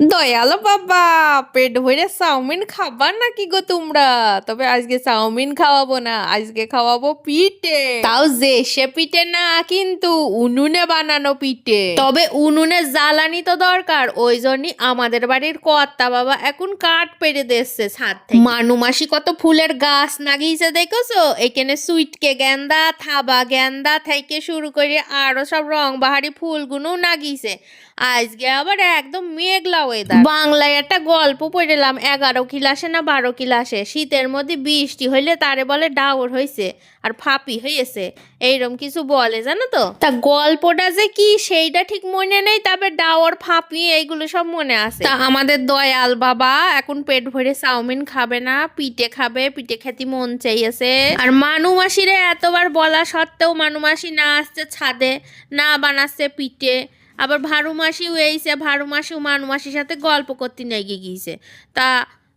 দয়ালো বাবা, পেট ভরে চাউমিন খাবা নাকি গো তোমরা? তবে আজকে চাউমিন খাওয়াবো না, আজকে খাওয়াবো পিঠে। তাও যে সে পিঠে না, কিন্তু উনুনে বানানো পিঠে। তবে উনুনে জ্বালানি তো দরকার ওই জন্যই আমাদের বাড়ির কর্তা বাবা এখন কাঠ পেরে দিচ্ছে ছাদ থেকে। মানু মাসি কত ফুলের গাছ লাগিয়েছে দেখেছ? এখানে সুইটকে গেন্দা, থাবা গেন্দা থেকে শুরু করে আরও সব রং বাহারি ফুলগুলো লাগিয়েছে আজকে আবার একদম মেঘলা ওয়েদার বাংলায় একটা গল্প পড়লাম এগারো ক্লাসে না বারো ক্লাসে শীতের মধ্যে বৃষ্টি হইলে তারে বলে ডাউর হয়েছে আর ফাপি হয়েছে এইরকম কিছু বলে জানো তো? তা গল্পটা যে কি সেইটা ঠিক মনে নেই তবে ডাওয়ার ফাপি এইগুলো সব মনে আছে। তা আমাদের দয়াল বাবা এখন পেট ভরে চাউমিন খাবে না পিঠে খাবে পিঠে খেতে মন চাইছে আর মানু মাসিরে এতবার বলা সত্ত্বেও মানু মাসি না আসছে ছাদে না বানাচ্ছে পিঠে। আবার ভারু মাসিও এইসে ভারু মাসিও মানু মাসির সাথে গল্প করতে নিয়ে গিয়েছে। তা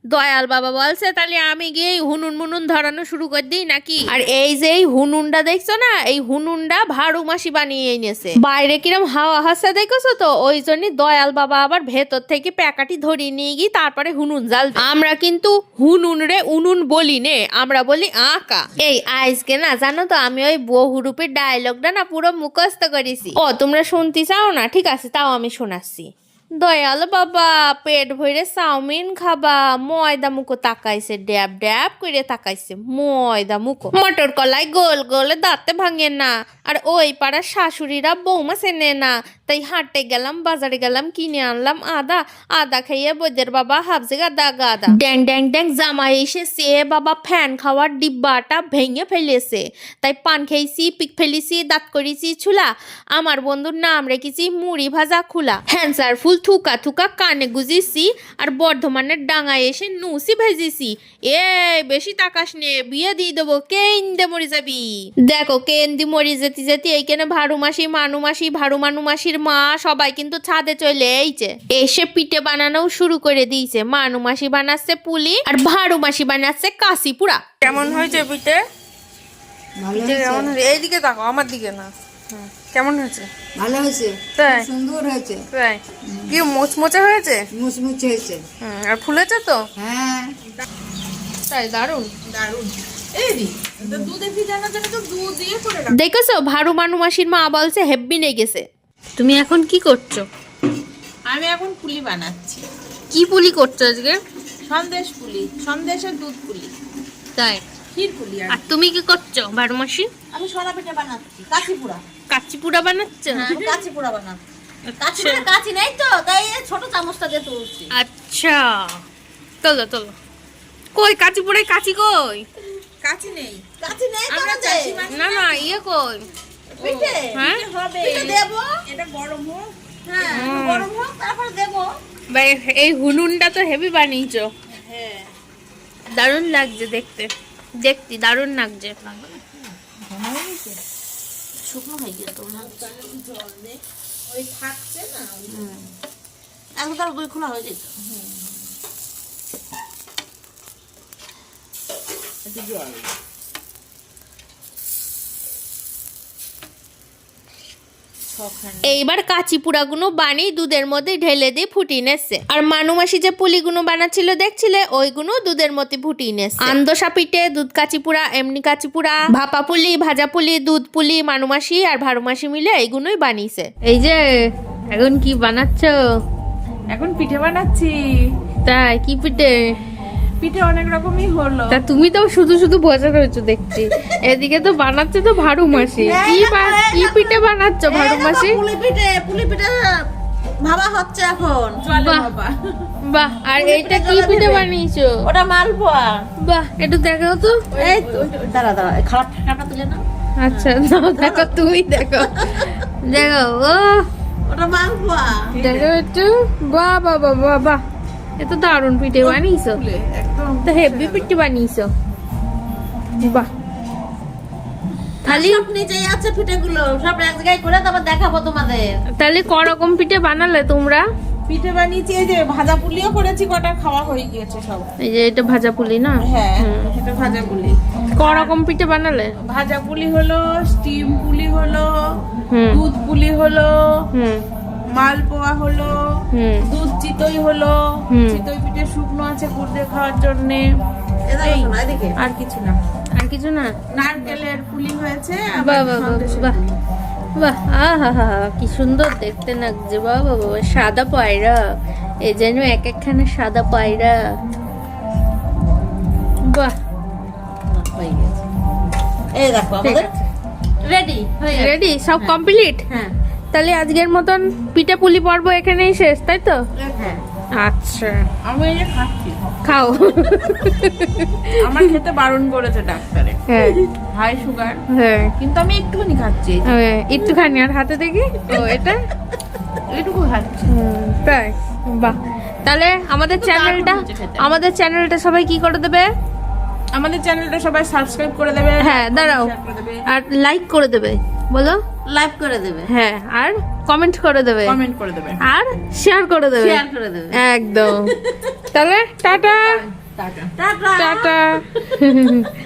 দয়াল বাবা বলছে, তাহলে আমি গিয়ে হুনুন মুনুন ধরানো শুরু করে দিই নাকি? আর এই যে এই হুনুনটা দেখছ না, এই হুনুনটা ভারু মাসি বানিয়ে এনেছে। বাইরে কিরম হাওয়া হাসা দেখেছ তো? ওই জন্য দয়াল বাবা আবার ভেতর থেকে প্যাকাটি ধরিয়ে নিয়ে গিয়ে তারপরে হুনুন জাল আমরা কিন্তু হুনুন রে উনুন বলি নে, আমরা বলি আঁকা। এই আজকে না, জানো তো, আমি ওই বহুরূপের ডায়লগটা না পুরো মুখস্থ করেছি। ও, তোমরা শুনতে চাও না? ঠিক আছে, তাও আমি শোনাচ্ছি। দয়াল বাবা, পেট ভরে চাউমিন খাবা। ময়দা মুখো তাকাইছে, ড্যাব ড্যাব করে তাকাইছে। ময়দা মুখো। মটর কলাই গোল গোলে দাঁতে ভাঙে না। আর ওই পাড়ার শাশুড়িরা বৌমা চেনে না। তাই হাটে গেলাম, বাজারে গেলাম, কিনে আনলাম আদা। আদা খাইয়ে বৈদের বাবা হাবজে গাদা গাদা। ড্যাং ড্যাং ড্যাং জামাই এসে সে বাবা ফ্যান খাওয়ার ডিব্বাটা ভেঙে ফেলেছে। তাই পান খেয়েছি, পিক ফেলেছি, দাঁত করেছি ছুলা। আমার বন্ধুর নাম রেখেছি, মুড়ি ভাজা, খুলা। হ্যান্সার ফুল থুকা থুকা কানে গুজিছি আর বর্ধমানের ডাঙায় এসে নুসি ভেজেছি এ বেশি তাকাস নে বিয়ে দিয়ে দেবো কেন্দে মরে যাবি। দেখো কেন্দি মরে যেতে যেতে এইখানে ভারু মাসি মানু মাসি ভারু মানু মাসির মা সবাই কিন্তু ছাদে চলে এইছে এসে পিঠে বানানো শুরু করে দিয়েছে। মানু মাসি বানাচ্ছে পুলি আর ভারু মাসি বানাচ্ছে কাশিপুরা। কেমন হয়েছে পিঠে? কেমন এইদিকে তাকো আমার দিকে না। কেমন হয়েছে? ভালো হয়েছে। তাই? সুন্দর হয়েছে। তাই? কি মোচমোচে হয়েছে? মুচমুচে হয়েছে। আর ফুলেছে তো? হ্যাঁ। তাই দারুণ দারুণ এই দুধে তো দুধ দিয়ে করে রাখ। দেখেছ? ভারু মানু মাসির মা বলছে হেব্বি নিয়ে গেছে তুমি এখন কি করছ? আমি এখন পুলি বানাচ্ছি। কি পুলি করছ আজকে? সন্দেশ পুলি সন্দেশের দুধ পুলি। তাই? আর তুমি কি করছ ভারু মাসি? আমি সোনা পিঠা বানাচ্ছি? বানাচ্ছ কাঁচি পুরা বানাচ্ছি। কাঁচি পুরা নেই তো তাই এই ছোট চামচটা দিয়ে তুলছি। আচ্ছা। তোলো কই কাচি কই? কাঁচি নেই। কাঁচি নেই তো আমরা চাষি না না ইয়ে কই? পিঠে হ্যাঁ? হবে। পিঠে দেবো? এটা গরম হোক। হ্যাঁ গরম হোক তারপর দেবো। এই হুনুনটা তো হেভি বানিয়েছো। হ্যাঁ। দারুণ লাগছে দেখতে। দেখতে দারুণ লাগছে। শুকনো হয়ে গেল তো না ওই থাকছে না এখন তার বই খোলা হয়ে যেত জল। এইবার কাচি পুরাগুলো বানিয়ে দুধের মধ্যে ঢেলে দিয়ে ফুটিয়ে নেছে আর মানুমাসি যে পুলিগুলো বানাচ্ছিল দেখছিলে? ওইগুলো দুধের মধ্যে ফুটিয়ে নেছে আন্দোসা পিঠে দুধ কাচি পুরা এমনি কাচি পুরা ভাপা পুলি ভাজা পুলি দুধ পুলি মানুমাসি আর ভারুমাসি মিলে এইগুলোই বানিয়েছে। এই যে এখন কি বানাচ্ছ? এখন পিঠে বানাচ্ছি। তাই কি পিঠে? পিঠে অনেক রকমই হলো। তা তুমি তো শুধু শুধু বসে রয়েছো দেখছি। এদিকে তো বানাচ্ছে তো ভারু মাসি। কি কি পিঠে বানাচ্ছ ভারু মাসি? পুলি পিঠে পুলি পিঠে ভাবা হচ্ছে এখন। বাহ। বাবা বাহ আর এইটা কি পিঠে বানিয়েছো? ওটা মালপোয়া। বাহ একটু দেখাও তো। এই তো দাঁড়া দাঁড়া খারাপ ঠাকাটা তুলে না আচ্ছা নাও দেখো তুই দেখো। দেখো ও। ওটা মালপোয়া। দেখো একটু। বাহ বাহ বাহ বাহ। বাহ এ তো দারুণ পিঠে বানিয়েছো তো হেভি পিঠে বানিয়েছো। বাহ। তাহলে সব নিচেই আছে পিঠেগুলো সব এক জায়গায় করে তারপর দেখাবো তোমাদের। তাহলে ক রকম পিঠে বানালে তোমরা? পিঠে বানিয়েছি এই যে ভাজা পুলিও করেছি কটা খাওয়া হয়ে গিয়েছে সব। এই যে এটা ভাজা পুলি না? হ্যাঁ এটা ভাজা পুলি। ক রকম পিঠে বানালে? ভাজা পুলি হলো স্টিম পুলি হলো দুধ পুলি হলো হুম। মালপোয়া হলো হুম। দুধ চিতই হলো হুম। চিতই পিঠে শুকনো আছে গুড় খাওয়ার জন্য। আর কিছু না। আর কিছু না? নারকেলের পুলি হয়েছে বাহ বাহ বাহ বাহ। আহা হা কি সুন্দর দেখতে লাগছে বাবা বাবা সাদা পায়রা। এ যেন এক একখানা সাদা পায়রা। বাহ। এই দেখো আমাদের রেডি রেডি? সব কমপ্লিট? হ্যাঁ। তাহলে আজকের মতন পিঠে পুলি পর্ব এখানেই শেষ তাই তো? হ্যাঁ। আচ্ছা। আমি এই যে খাচ্ছি। খাও। আমার খেতে বারণ করেছে ডাক্তারে। হ্যাঁ। High sugar. হ্যাঁ। কিন্তু আমি একটুখানি খাচ্ছি। হ্যাঁ, একটুখানি। আর হাতে দেখি? ও এটা? এইটুকু খাচ্ছি। হুম, তাই? বাহ। তাহলে আমাদের চ্যানেলটা। আমাদের চ্যানেলটা সবাই কি করে দেবে? আমাদের চ্যানেলটা সবাই সাবস্ক্রাইব করে দেবে। হ্যাঁ দাঁড়াও। Share করে দেবে। আর লাইক করে দেবে। বলো। লাইভ করে দেবে। হ্যাঁ আর কমেন্ট করে দেবে। কমেন্ট করে দেবে। আর শেয়ার করে দেবে। শেয়ার করে দেবে। একদম। তাহলে টাটা। টাটা। টাটা।